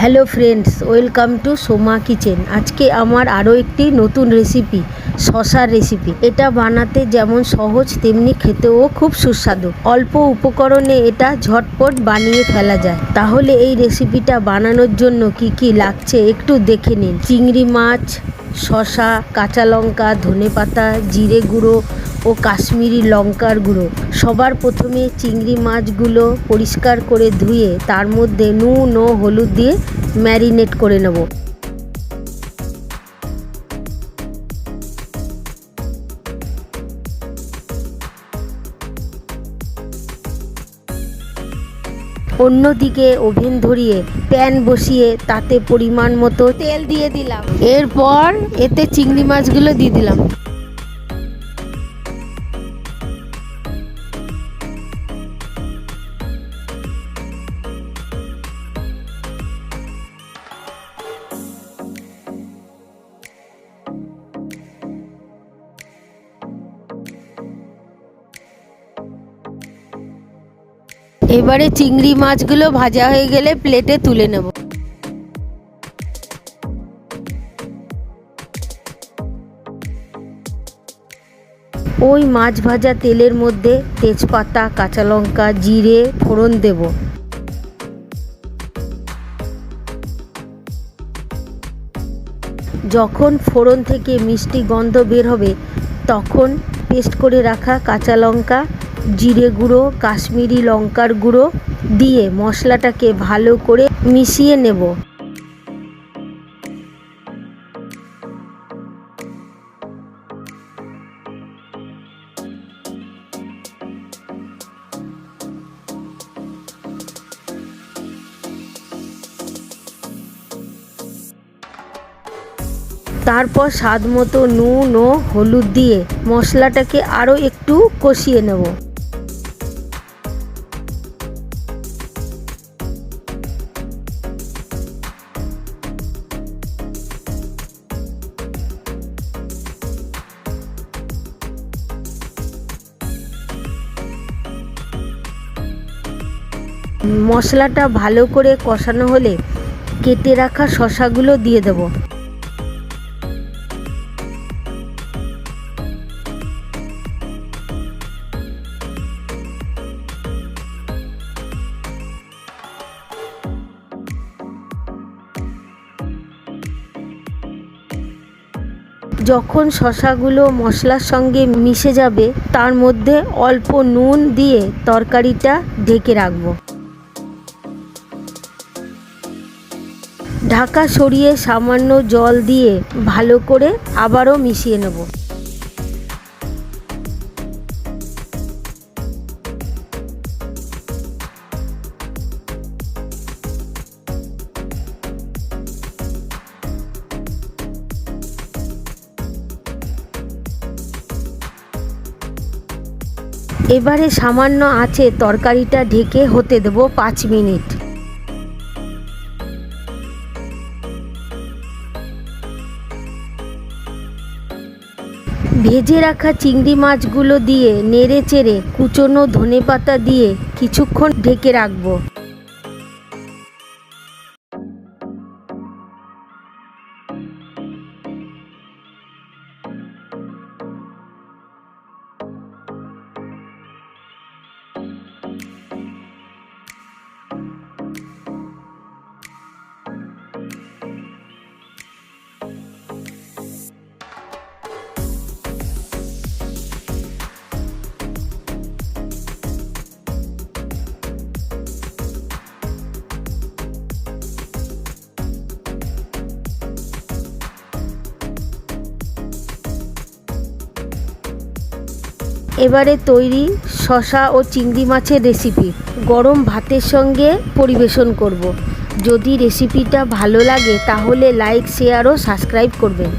Hello friends, welcome to Soma kitchen. আজকে আমার আরও একটি নতুন রেসিপি, শশার রেসিপি। এটা বানাতে যেমন সহজ, তেমনি খেতেও খুব সুস্বাদু। অল্প উপকরণে এটা ঝটপট বানিয়ে ফেলা যায়। তাহলে এই রেসিপিটা বানানোর জন্য কি কি লাগছে একটু দেখে নিন। চিংড়ি মাছ, শশা, কাঁচা লঙ্কা, ধনেপাতা, জিরে গুঁড়ো ও কাশ্মীরি লঙ্কার গুঁড়ো। সবার প্রথমে চিংড়ি মাছগুলো পরিষ্কার করে ধুয়ে তার মধ্যে নুন ও হলুদ দিয়ে ম্যারিনেট করে নেব। অন্যদিকে ওভেন ধরিয়ে প্যান বসিয়ে তাতে পরিমাণ মতো তেল দিয়ে দিলাম। এরপর এতে চিংড়ি মাছগুলো দিয়ে দিলাম। এবারে চিংড়ি মাছগুলো ভাজা হয়ে গেলে প্লেটে তুলে নেব। ওই মাছ ভাজা তেলের মধ্যে তেজপাতা, কাঁচা লঙ্কা, জিরে, ফোড়ন দেব। যখন ফোড়ন থেকে মিষ্টি গন্ধ বের হবে, তখন পেস্ট করে রাখা কাঁচা লঙ্কা জিরে গুঁড়ো, কাশ্মীরি লঙ্কার গুঁড়ো দিয়ে মশলাটাকে ভালো করে মিশিয়ে নেব। তারপর স্বাদ মতো নুন ও হলুদ দিয়ে মশলাটাকে আরও একটু কষিয়ে নেব। মশলাটা ভালো করে কষানো হলে কেটে রাখা শশাগুলো দিয়ে দেবো। যখন শশাগুলো মশলার সঙ্গে মিশে যাবে, তার মধ্যে অল্প নুন দিয়ে তরকারিটা ঢেকে রাখব। ঢাকা সরিয়ে সামান্য জল দিয়ে ভালো করে আবারও মিশিয়ে নেব। এবারে সামান্য আছে তরকারিটা ঢেকে হতে দেবো পাঁচ মিনিট। ভেজে রাখা চিংড়ি মাছগুলো দিয়ে নেড়ে চেড়ে কুচনো ধনে পাতা দিয়ে কিছুক্ষণ ঢেকে রাখব। এবারে তৈরি শশা ও চিংড়ি মাছের রেসিপি গরম ভাতের সঙ্গে পরিবেশন করব। যদি রেসিপিটা ভালো লাগে তাহলে লাইক শেয়ার ও সাবস্ক্রাইব করবেন